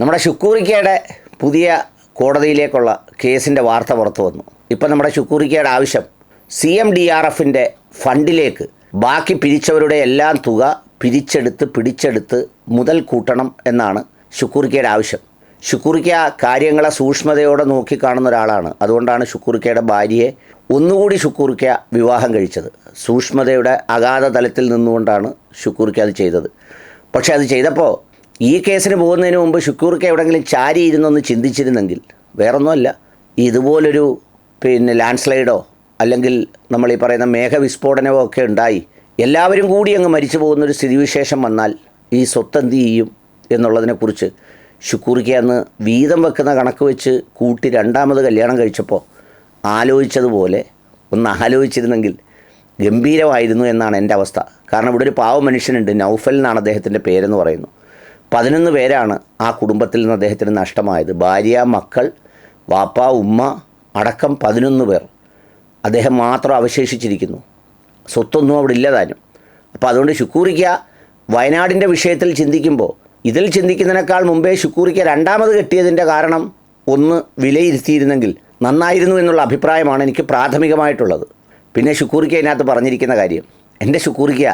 നമ്മുടെ ഷുക്കൂറിക്കയുടെ പുതിയ കോടതിയിലേക്കുള്ള കേസിന്റെ വാർത്ത പുറത്തു വന്നു. ഇപ്പം നമ്മുടെ ഷുക്കൂറിക്കയുടെ ആവശ്യം സി എം ഡി ആർ എഫിന്റെ ഫണ്ടിലേക്ക് ബാക്കി പിരിച്ചവരുടെ എല്ലാം തുക പിരിച്ചെടുത്ത് പിടിച്ചെടുത്ത് മുതൽ കൂട്ടണം എന്നാണ് ഷുക്കൂറിക്കയുടെ ആവശ്യം. ഷുക്കൂറിക്ക കാര്യങ്ങളെ സൂക്ഷ്മതയോടെ നോക്കിക്കാണുന്ന ഒരാളാണ്. അതുകൊണ്ടാണ് ഷുക്കൂറിക്കയുടെ ഭാര്യയെ ഒന്നുകൂടി ഷുക്കൂറിക്ക വിവാഹം കഴിച്ചത്. സൂക്ഷ്മതയുടെ അഗാധ തലത്തിൽ നിന്നുകൊണ്ടാണ് ഷുക്കൂറിക്ക അത് ചെയ്തത്. പക്ഷേ അത് ചെയ്തപ്പോൾ ഈ കേസിന് പോകുന്നതിന് മുമ്പ് ഷുക്കൂർക്ക് എവിടെയെങ്കിലും ചാരി ഇരുന്നൊന്ന് ചിന്തിച്ചിരുന്നെങ്കിൽ വേറൊന്നുമല്ല. ഇതുപോലൊരു പിന്നെ ലാൻഡ് സ്ലൈഡോ അല്ലെങ്കിൽ നമ്മൾ ഈ പറയുന്ന മേഘവിസ്ഫോടനമോ ഒക്കെ ഉണ്ടായി. എല്ലാവരും കൂടി അങ്ങ് മരിച്ചു പോകുന്നൊരു സ്ഥിതിവിശേഷം വന്നാൽ ഈ സ്വത്ത് എന്ത് ചെയ്യും എന്നുള്ളതിനെക്കുറിച്ച് ഷുക്കൂറിക്ക് അന്ന് വീതം വെക്കുന്ന കണക്ക് വെച്ച് കൂട്ടി രണ്ടാമത് കല്യാണം കഴിച്ചപ്പോൾ ആലോചിച്ചതുപോലെ ഒന്ന് ആലോചിച്ചിരുന്നെങ്കിൽ ഗംഭീരമായിരുന്നു എന്നാണ് എന്റെ അവസ്ഥ. കാരണം ഇവിടെ ഒരു പാവ മനുഷ്യനുണ്ട് നൗഫൽ എന്നാണ് അദ്ദേഹത്തിന്റെ പേരെന്ന് പറയുന്നു. പതിനൊന്ന് പേരാണ് ആ കുടുംബത്തിൽ നിന്ന് അദ്ദേഹത്തിന് നഷ്ടമായത്. ഭാര്യ മക്കൾ വാപ്പ ഉമ്മ അടക്കം പതിനൊന്ന് പേർ അദ്ദേഹം മാത്രം അവശേഷിച്ചിരിക്കുന്നു. സ്വത്തൊന്നും അവിടെ ഇല്ലതാനും. അപ്പോൾ അതുകൊണ്ട് ശുക്കൂറിക്ക വയനാടിന്റെ വിഷയത്തിൽ ചിന്തിക്കുമ്പോൾ ഇതിൽ ചിന്തിക്കുന്നതിനേക്കാൾ മുമ്പേ ശുക്കൂറിക്ക രണ്ടാമത് കെട്ടിയതിന്റെ കാരണം ഒന്ന് വിലയിരുത്തിയിരുന്നെങ്കിൽ നന്നായിരുന്നു എന്നുള്ള അഭിപ്രായമാണ് എനിക്ക് പ്രാഥമികമായിട്ടുള്ളത്. പിന്നെ ശുക്കൂറിക്ക ഇതിനകത്ത് പറഞ്ഞിരിക്കുന്ന കാര്യം എന്റെ ശുക്കൂറിക്ക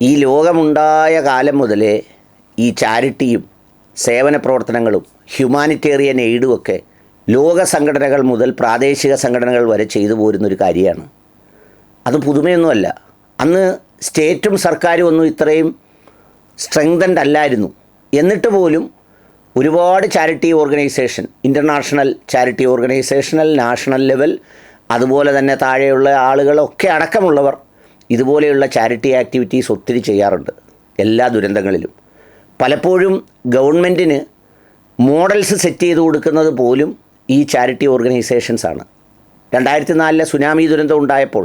ഈ ലോകമുണ്ടായ കാലം മുതലേ ഈ ചാരിറ്റിയും സേവന പ്രവർത്തനങ്ങളും ഹ്യൂമാനിറ്റേറിയൻ എയ്ഡും ഒക്കെ ലോക സംഘടനകൾ മുതൽ പ്രാദേശിക സംഘടനകൾ വരെ ചെയ്തു പോരുന്നൊരു കാര്യമാണ്. അത് പുതുമയൊന്നുമല്ല. അന്ന് സ്റ്റേറ്റും സർക്കാരും ഒന്നും ഇത്രയും സ്ട്രെങ്തൻഡ് അല്ലായിരുന്നു. എന്നിട്ട് പോലും ഒരുപാട് charity organisation international charity organisational national level അതുപോലെ തന്നെ താഴെയുള്ള ആളുകളൊക്കെ അടക്കമുള്ളവർ ഇതുപോലെയുള്ള ചാരിറ്റി ആക്ടിവിറ്റീസ് ഒത്തിരി ചെയ്യാറുണ്ട് എല്ലാ ദുരന്തങ്ങളിലും. പലപ്പോഴും ഗവൺമെന്റിന് മോഡൽസ് സെറ്റ് ചെയ്ത് കൊടുക്കുന്നത് പോലും ഈ ചാരിറ്റി ഓർഗനൈസേഷൻസാണ് രണ്ടായിരത്തി നാലിലെ സുനാമി ദുരന്തം ഉണ്ടായപ്പോൾ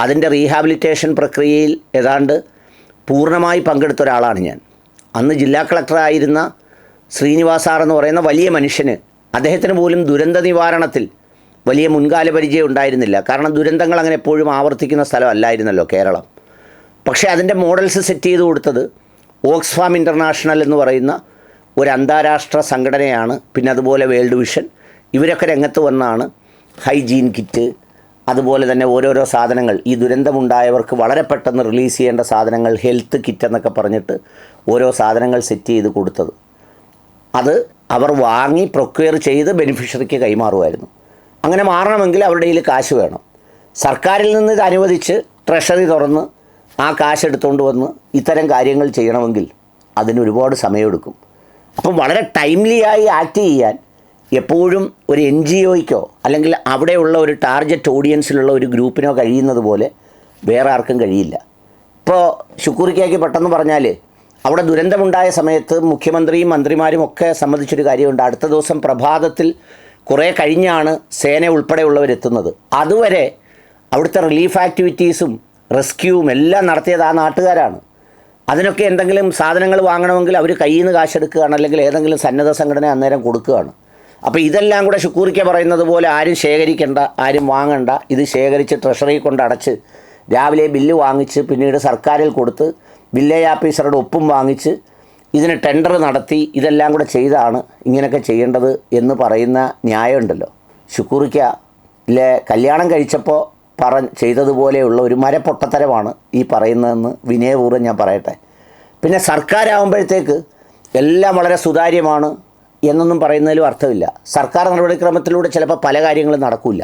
അതിന്റെ റീഹാബിലിറ്റേഷൻ പ്രക്രിയയിൽ ഏതാണ്ട് പൂർണമായി പങ്കെടുത്ത ഒരാളാണ് ഞാൻ. അന്ന് ജില്ലാ കളക്ടറായിരുന്ന ശ്രീനിവാസാർ എന്ന് പറയുന്ന വലിയ മനുഷ്യന് അദ്ദേഹത്തിന് പോലും ദുരന്ത നിവാരണത്തിൽ വലിയ മുൻകാല പരിചയം ഉണ്ടായിരുന്നില്ല. കാരണം ദുരന്തങ്ങൾ അങ്ങനെ എപ്പോഴും ആവർത്തിക്കുന്ന സ്ഥലമല്ലായിരുന്നല്ലോ കേരളം. പക്ഷേ അതിന്റെ മോഡൽസ് സെറ്റ് ചെയ്ത് കൊടുത്തത് ഓക്സ്ഫാം ഇന്റർനാഷണൽ എന്ന് പറയുന്ന ഒരു അന്താരാഷ്ട്ര സംഘടനയാണ് പിന്നെ അതുപോലെ വേൾഡ് വിഷൻ ഇവരൊക്കെ രംഗത്ത് വന്നാണ് ഹൈജീൻ കിറ്റ് അതുപോലെ തന്നെ ഓരോരോ സാധനങ്ങൾ. ഈ ദുരന്തമുണ്ടായവർക്ക് വളരെ പെട്ടെന്ന് റിലീസ് ചെയ്യേണ്ട സാധനങ്ങൾ ഹെൽത്ത് കിറ്റ് എന്നൊക്കെ പറഞ്ഞിട്ട് ഓരോ സാധനങ്ങൾ സെറ്റ് ചെയ്ത് കൊടുത്തത്. അത് അവർ വാങ്ങി പ്രൊക്വയർ ചെയ്ത് ബെനിഫിഷ്യറിക്ക് കൈമാറുമായിരുന്നു. അങ്ങനെ മാറണമെങ്കിൽ അവരുടെ കയ്യിൽ കാശ് വേണം. സർക്കാരിൽ നിന്ന് ഇത് അനുവദിച്ച് ട്രഷറി തുറന്ന് ആ കാശ് എടുത്തുകൊണ്ട് വന്ന് ഇത്തരം കാര്യങ്ങൾ ചെയ്യണമെങ്കിൽ അതിന് ഒരുപാട് സമയമെടുക്കും. അപ്പം വളരെ ടൈംലി ആയി ആക്ട് ചെയ്യാൻ എപ്പോഴും ഒരു എൻ ജി ഒയ്ക്കോ അല്ലെങ്കിൽ അവിടെയുള്ള ഒരു ടാർഗറ്റ് ഓഡിയൻസിലുള്ള ഒരു ഗ്രൂപ്പിനോ കഴിയുന്നത് പോലെ വേറെ ആർക്കും കഴിയില്ല. ഇപ്പോൾ ശുക്കൂറിക്കയ്ക്ക് പെട്ടെന്ന് പറഞ്ഞാൽ അവിടെ ദുരന്തമുണ്ടായ സമയത്ത് മുഖ്യമന്ത്രിയും മന്ത്രിമാരും ഒക്കെ സംബന്ധിച്ചൊരു കാര്യമുണ്ട്. അടുത്ത ദിവസം പ്രഭാതത്തിൽ കുറേ കഴിഞ്ഞാണ് സേന ഉൾപ്പെടെയുള്ളവരെത്തുന്നത്. അതുവരെ അവിടുത്തെ റിലീഫ് ആക്ടിവിറ്റീസും റെസ്ക്യൂവും എല്ലാം നടത്തിയത് ആ നാട്ടുകാരാണ്. അതിനൊക്കെ എന്തെങ്കിലും സാധനങ്ങൾ വാങ്ങണമെങ്കിൽ അവർ കയ്യിൽ നിന്ന് കാശെടുക്കുകയാണ് അല്ലെങ്കിൽ ഏതെങ്കിലും സന്നദ്ധ സംഘടന അന്നേരം കൊടുക്കുകയാണ്. അപ്പോൾ ഇതെല്ലാം കൂടെ ശുക്കൂറിക്ക പറയുന്നത് പോലെ ആരും ശേഖരിക്കേണ്ട ആരും വാങ്ങണ്ട. ഇത് ശേഖരിച്ച് ട്രഷറി കൊണ്ട് അടച്ച് രാവിലെ ബില്ല് വാങ്ങിച്ച് പിന്നീട് സർക്കാരിൽ കൊടുത്ത് വില്ലേജ് ഓഫീസറുടെ ഒപ്പും വാങ്ങിച്ച് ഇതിന് ടെൻഡർ നടത്തി ഇതെല്ലാം കൂടെ ചെയ്താണ് ഇങ്ങനെയൊക്കെ ചെയ്യേണ്ടത് എന്ന് പറയുന്ന ന്യായമുണ്ടല്ലോ. ശുക്കൂറിക്ക ഇല്ലേ കല്യാണം കഴിച്ചപ്പോൾ പറ ചെയ്തതുപോലെയുള്ള ഒരു മരപ്പൊട്ടത്തരമാണ് ഈ പറയുന്നതെന്ന് വിനയപൂർവം ഞാൻ പറയട്ടെ. പിന്നെ സർക്കാരാകുമ്പോഴത്തേക്ക് എല്ലാം വളരെ സുതാര്യമാണ് എന്നൊന്നും പറയുന്നതിലും അർത്ഥമില്ല. സർക്കാർ നടപടിക്രമത്തിലൂടെ ചിലപ്പോൾ പല കാര്യങ്ങളും നടക്കില്ല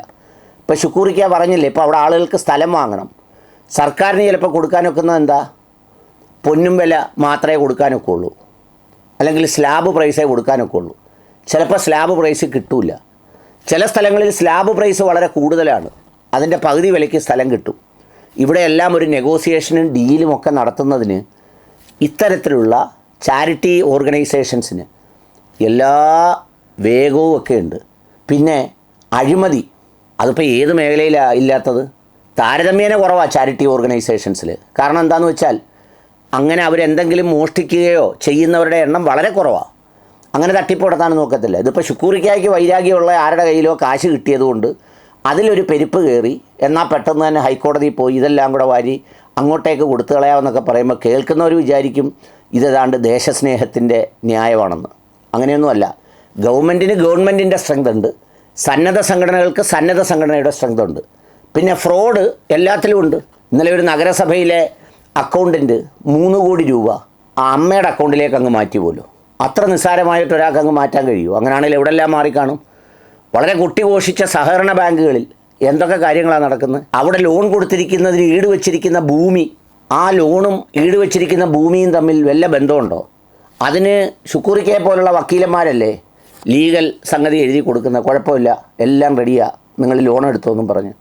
ഇപ്പോൾ ശുക്കൂറിക്ക പറഞ്ഞില്ലേ ഇപ്പോൾ അവിടെ ആളുകൾക്ക് സ്ഥലം വാങ്ങണം. സർക്കാരിന് ചിലപ്പോൾ കൊടുക്കാനൊക്കുന്നത് എന്താ? പൊന്നും വില മാത്രമേ കൊടുക്കാനൊക്കെ ഉള്ളൂ അല്ലെങ്കിൽ സ്ലാബ് പ്രൈസേ കൊടുക്കാനൊക്കെ ഉള്ളൂ ചിലപ്പോൾ സ്ലാബ് പ്രൈസ് കിട്ടില്ല ചില സ്ഥലങ്ങളിൽ സ്ലാബ് പ്രൈസ് വളരെ കൂടുതലാണ്. അതിന്റെ പകുതി വിലയ്ക്ക് സ്ഥലം കിട്ടും. ഇവിടെയെല്ലാം ഒരു നെഗോസിയേഷനും ഡീലും ഒക്കെ നടത്തുന്നതിന് ഇത്തരത്തിലുള്ള ചാരിറ്റി ഓർഗനൈസേഷൻസിന് എല്ലാ വേഗവും ഒക്കെ ഉണ്ട്. പിന്നെ അഴിമതി അതിപ്പോൾ ഏത് മേഖലയിലാണ് ഇല്ലാത്തത്? താരതമ്യേന കുറവാണ് ചാരിറ്റി ഓർഗനൈസേഷൻസിൽ കാരണം എന്താണെന്ന് വെച്ചാൽ അങ്ങനെ അവരെന്തെങ്കിലും മോഷ്ടിക്കുകയോ ചെയ്യുന്നവരുടെ എണ്ണം വളരെ കുറവാണ് അങ്ങനെ തട്ടിപ്പ് നടത്താൻ നോക്കത്തില്ല ഇതിപ്പോൾ ശുക്കൂറിക്കായ്ക്ക് വൈരാഗ്യമുള്ള ആരുടെ കയ്യിലോ കാശ് കിട്ടിയതുകൊണ്ട് അതിലൊരു പെരുപ്പ് കയറി എന്നാൽ പെട്ടെന്ന് തന്നെ ഹൈക്കോടതിയിൽ പോയി ഇതെല്ലാം കൂടെ വാരി അങ്ങോട്ടേക്ക് കൊടുത്തു കളയാമെന്നൊക്കെ പറയുമ്പോൾ കേൾക്കുന്നവർ വിചാരിക്കും ഇതേതാണ്ട് ദേശസ്നേഹത്തിന്റെ ന്യായമാണെന്ന്. അങ്ങനെയൊന്നുമല്ല. ഗവൺമെന്റിന് ഗവൺമെന്റിന്റെ സ്ട്രെങ്ത് ഉണ്ട് സന്നദ്ധ സംഘടനകൾക്ക് സന്നദ്ധ സംഘടനയുടെ സ്ട്രെങ്ത് ഉണ്ട് പിന്നെ ഫ്രോഡ് എല്ലാത്തിലും ഉണ്ട്. ഇന്നലെ ഒരു നഗരസഭയിലെ അക്കൗണ്ടന്റ് മൂന്ന് കോടി രൂപ ആ അമ്മയുടെ അക്കൗണ്ടിലേക്ക് അങ്ങ് മാറ്റി പോലും അത്ര നിസ്സാരമായിട്ട് ഒരാൾക്ക് അങ്ങ് മാറ്റാൻ കഴിയുമോ? അങ്ങനെയാണെങ്കിൽ എവിടെല്ലാം മാറിക്കാണും? വളരെ കുട്ടിഘോഷിച്ച സഹകരണ ബാങ്കുകളിൽ എന്തൊക്കെ കാര്യങ്ങളാണ് നടക്കുന്നത് അവിടെ ലോൺ കൊടുത്തിരിക്കുന്നതിന് ഈട് വച്ചിരിക്കുന്ന ഭൂമി ആ ലോണും ഈട് വച്ചിരിക്കുന്ന ഭൂമിയും തമ്മിൽ വല്ല ബന്ധമുണ്ടോ? അതിന് ശുക്കൂറിക്കയെ പോലുള്ള വക്കീലന്മാരല്ലേ ലീഗൽ സംഗതി എഴുതി കൊടുക്കുന്ന? കുഴപ്പമില്ല എല്ലാം റെഡിയാണ് നിങ്ങൾ ലോൺ എടുത്തോന്നും പറഞ്ഞു.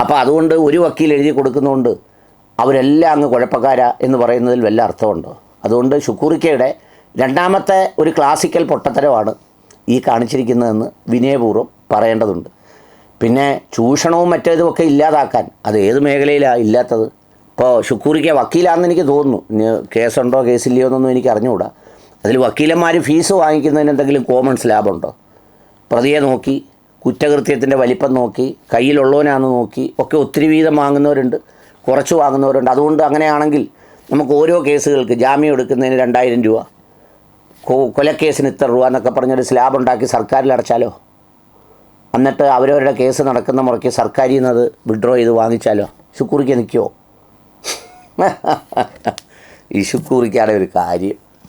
അപ്പോൾ അതുകൊണ്ട് ഒരു വക്കീൽ എഴുതി കൊടുക്കുന്നതുകൊണ്ട് അവരെല്ലാം അങ്ങ് കുഴപ്പക്കാരാ എന്ന് പറയുന്നതിൽ വല്ല അർത്ഥമുണ്ടോ? അതുകൊണ്ട് ശുക്കൂറിക്കയുടെ രണ്ടാമത്തെ ഒരു ക്ലാസിക്കൽ പൊട്ടത്തരമാണ് ഈ കാണിച്ചിരിക്കുന്നതെന്ന് വിനയപൂർവം പറയേണ്ടതുണ്ട്. പിന്നെ ചൂഷണവും മറ്റേതുമൊക്കെ ഇല്ലാതാക്കാൻ അത് ഏത് മേഖലയിലാണ് ഇല്ലാത്തത്? ഇപ്പോൾ ഷുക്കൂറിക്ക് വക്കീലാണെന്ന് എനിക്ക് തോന്നുന്നു. കേസുണ്ടോ കേസില്ലയോ എന്നൊന്നും എനിക്ക് അറിഞ്ഞുകൂടാ. അതിൽ വക്കീലന്മാർ ഫീസ് വാങ്ങിക്കുന്നതിന് എന്തെങ്കിലും കോമൺ സ്ലാബുണ്ടോ പ്രതിയെ നോക്കി കുറ്റകൃത്യത്തിന്റെ വലിപ്പം നോക്കി കയ്യിലുള്ളവനാണെന്ന് നോക്കി ഒക്കെ ഒത്തിരി വീതം വാങ്ങുന്നവരുണ്ട് കുറച്ച് വാങ്ങുന്നവരുണ്ട്. അതുകൊണ്ട് അങ്ങനെയാണെങ്കിൽ നമുക്ക് ഓരോ കേസുകൾക്ക് ജാമ്യം എടുക്കുന്നതിന് രണ്ടായിരം രൂപ കൊലക്കേസിന് ഇത്ര രൂപ എന്നൊക്കെ പറഞ്ഞൊരു സ്ലാബ് ഉണ്ടാക്കി സർക്കാരിൽ അടച്ചാലോ? എന്നിട്ട് അവരവരുടെ കേസ് നടക്കുന്ന മുറയ്ക്ക് സർക്കാരിൽ നിന്ന് അത് വിഡ്രോ ചെയ്ത് വാങ്ങിച്ചാലോ? ശുക്കൂറിക്ക് നിൽക്കുമോ ഈ ഒരു കാര്യം.